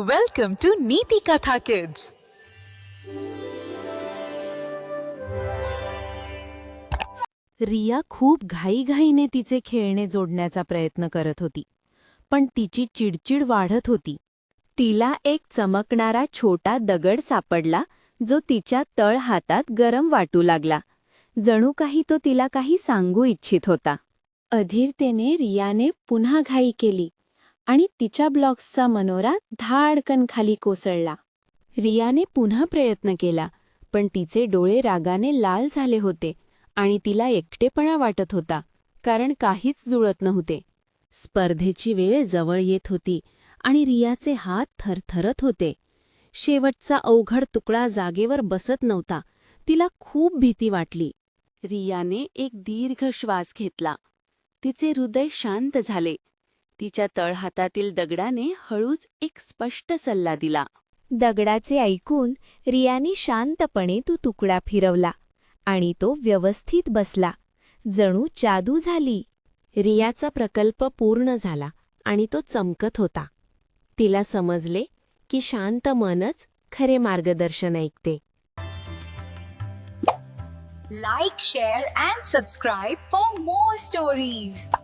Welcome to Neeti Katha Kids. Riya खूप घाईघाईने तिचे खेळणे जोडण्याचा प्रयत्न करत होती. पण तिची चिडचिड वाढत होती. तिला एक चमकणारा छोटा दगड सापडला जो तिच्या तळ हातात गरम वाटू लागला. जणू काही तो तिला काही सांगू इच्छित होता. अधीरतेने रियाने पुन्हा घाई केली. आणि तिच्या ब्लॉक्सचा मनोरा धाडकन खाली कोसळला. रियाने पुन्हा प्रयत्न केला पण तिचे डोळे रागाने लाल झाले होते आणि तिला एकटेपणा वाटत होता कारण काहीच जुळत नव्हते. स्पर्धेची वेळ जवळ येत होती आणि रियाचे हात थरथरत होते. शेवटचा अवघड तुकडा जागेवर बसत नव्हता तिला खूप भीती वाटली. रियाने एक दीर्घ श्वास घेतला. तिचे हृदय शांत झाले तिच्या तळहातातील दगडाने हळूच एक स्पष्ट सल्ला दिला. दगडाचे ऐकून रियाने शांतपणे तो तुकडा फिरवला आणि तो व्यवस्थित बसला. जणू जादू झाली. रियाचा प्रकल्प पूर्ण झाला आणि तो चमकत होता. तिला समजले की शांत मनच खरे मार्गदर्शन ऐकते. Like, share, and subscribe for more stories.